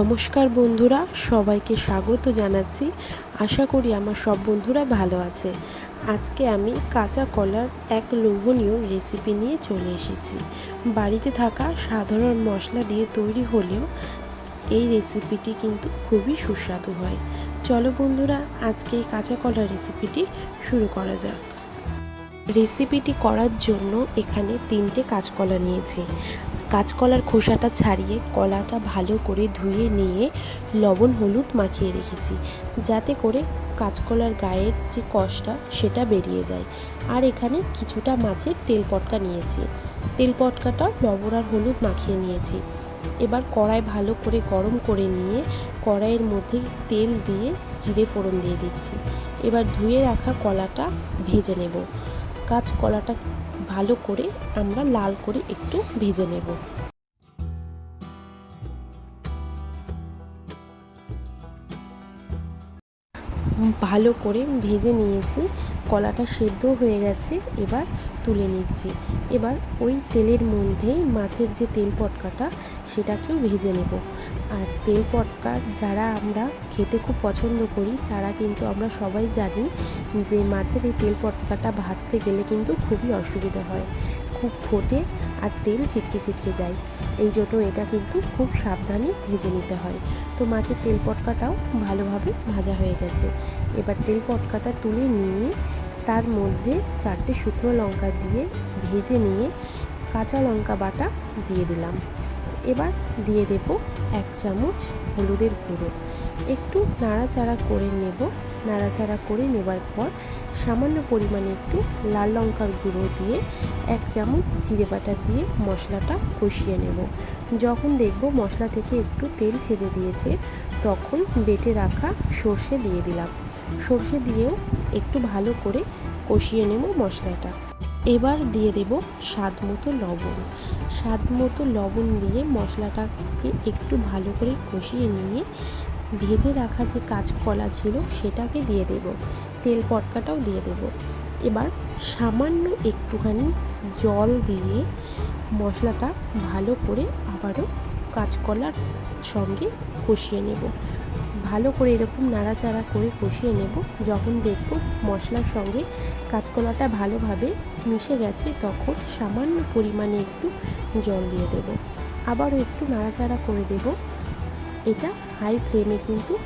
নমস্কার বন্ধুরা, সবাইকে স্বাগত জানাচ্ছি। আশা করি আমার সব বন্ধুরা ভালো আছে। আজকে আমি কাঁচা কলার এক লোভনীয় রেসিপি নিয়ে চলে এসেছি। বাড়িতে থাকা সাধারণ মশলা দিয়ে তৈরি হলেও এই রেসিপিটি কিন্তু খুবই সুস্বাদু হয়। চলো বন্ধুরা, আজকে এই কাঁচা কলার রেসিপিটি শুরু করা যাক। রেসিপিটি করার জন্য এখানে তিনটে কাঁচকলা নিয়েছি। কাঁচকলার খোসাটা ছাড়িয়ে কলাটা ভালো করে ধুয়ে নিয়ে লবণ হলুদ মাখিয়ে রেখেছি, যাতে করে কাঁচকলার গায়ের যে কষটা সেটা বেরিয়ে যায়। আর এখানে কিছুটা মাছের তেল পটকা নিয়েছি। তেল পটকাটা লবণ আর হলুদ মাখিয়ে নিয়েছি। এবার কড়াই ভালো করে গরম করে নিয়ে কড়াইয়ের মধ্যে তেল দিয়ে জিরে ফোড়ন দিয়ে দিচ্ছি। এবার ধুয়ে রাখা কলাটা ভেজে নেব। কাঁচকলাটা ভালো করে আমরা লাল করে একটু ভেজে নেব। ভালো করে ভেজে নিয়েছি। কলাটা সেদ্ধ হয়ে গেছে, এবার তুলে নিচ্ছি। এবার ওই তেলের মধ্যেই মাছের যে তেল পটকাটা, সেটাকেও ভেজে নেব। আর তেল পটকা যারা আমরা খেতে খুব পছন্দ করি, তারা কিন্তু আমরা সবাই জানি যে মাছের এই তেল পটকাটা ভাজতে গেলে কিন্তু খুবই অসুবিধা হয়। খুব ফোটে আর তেল ছিটকে ছিটকে যায়। এই জন্য এটা কিন্তু খুব সাবধানে ভেজে নিতে হয়। তো মাছের তেল পটকাটাও ভালোভাবে ভাজা হয়ে গেছে। এবার তেল পটকাটা তুলে নিয়ে তার মধ্যে চারটে শুকনো লঙ্কা দিয়ে ভেজে নিয়ে কাঁচা লঙ্কা বাটা দিয়ে দিলাম। এবার দিয়ে দেব এক চামচ হলুদের গুঁড়ো। একটু নাড়াচাড়া করে নেব। নাড়াচাড়া করে নেবার পর সামান্য পরিমাণে একটু লাল লঙ্কার গুঁড়ো দিয়ে এক চামচ জিরে বাটা দিয়ে মশলাটা কষিয়ে নেব। যখন দেখব মশলা থেকে একটু তেল ছেড়ে দিয়েছে, তখন বেটে রাখা সর্ষে দিয়ে দিলাম। সর্ষে দিয়েও একটু ভালো করে কষিয়ে নেব মশলাটা। এবার দিয়ে দেব স্বাদ মতো লবণ। স্বাদ মতো লবণ দিয়ে মশলাটাকে একটু ভালো করে কষিয়ে নিয়ে ভেজে রাখা যে কাঁচকলা ছিল, সেটাকে দিয়ে দেব। তেল পটকাটাও দিয়ে দেব। এবার সামান্য একটুখানি জল দিয়ে মশলাটা ভালো করে আবারও কাঁচকলার সঙ্গে কষিয়ে নেব। ভালো করে এরকম নাড়াচাড়া করে কষিয়ে নেব। যখন দেখব মশলার সঙ্গে কাঁচকলাটা ভালোভাবে মিশে গেছে, তখন সামান্য পরিমাণে একটু জল দিয়ে দেব। আবারও একটু নাড়াচাড়া করে দেব। এটা হাই ফ্লেমে কিন্তু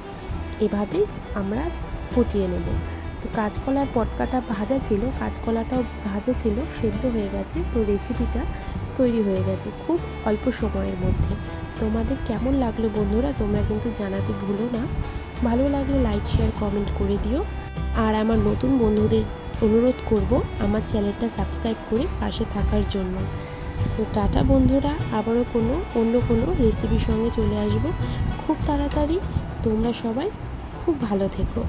এভাবেই আমরা ফুটিয়ে নেব। তো কাঁচকলার পটকাটা ভাজা ছিল, কাঁচকলাটাও ভাজা ছিল, সেদ্ধ হয়ে গেছে, তো রেসিপিটা তৈরি হয়ে গেছে খুব অল্প সময়ের মধ্যে। তোমাদের কেমন লাগল বন্ধুরা, তোমরা কিন্তু জানাতে ভুলো না। ভালো লাগলে লাইক শেয়ার কমেন্ট করে দিও। আর আমার নতুন বন্ধুদের অনুরোধ করব আমার চ্যানেলটা সাবস্ক্রাইব করে পাশে থাকার জন্য। তো টাটা বন্ধুরা, আবারও কোনো অন্য কোনো রেসিপির সঙ্গে চলে আসব। খুব তাড়াতাড়ি তোমরা সবাই খুব ভালো থেকো।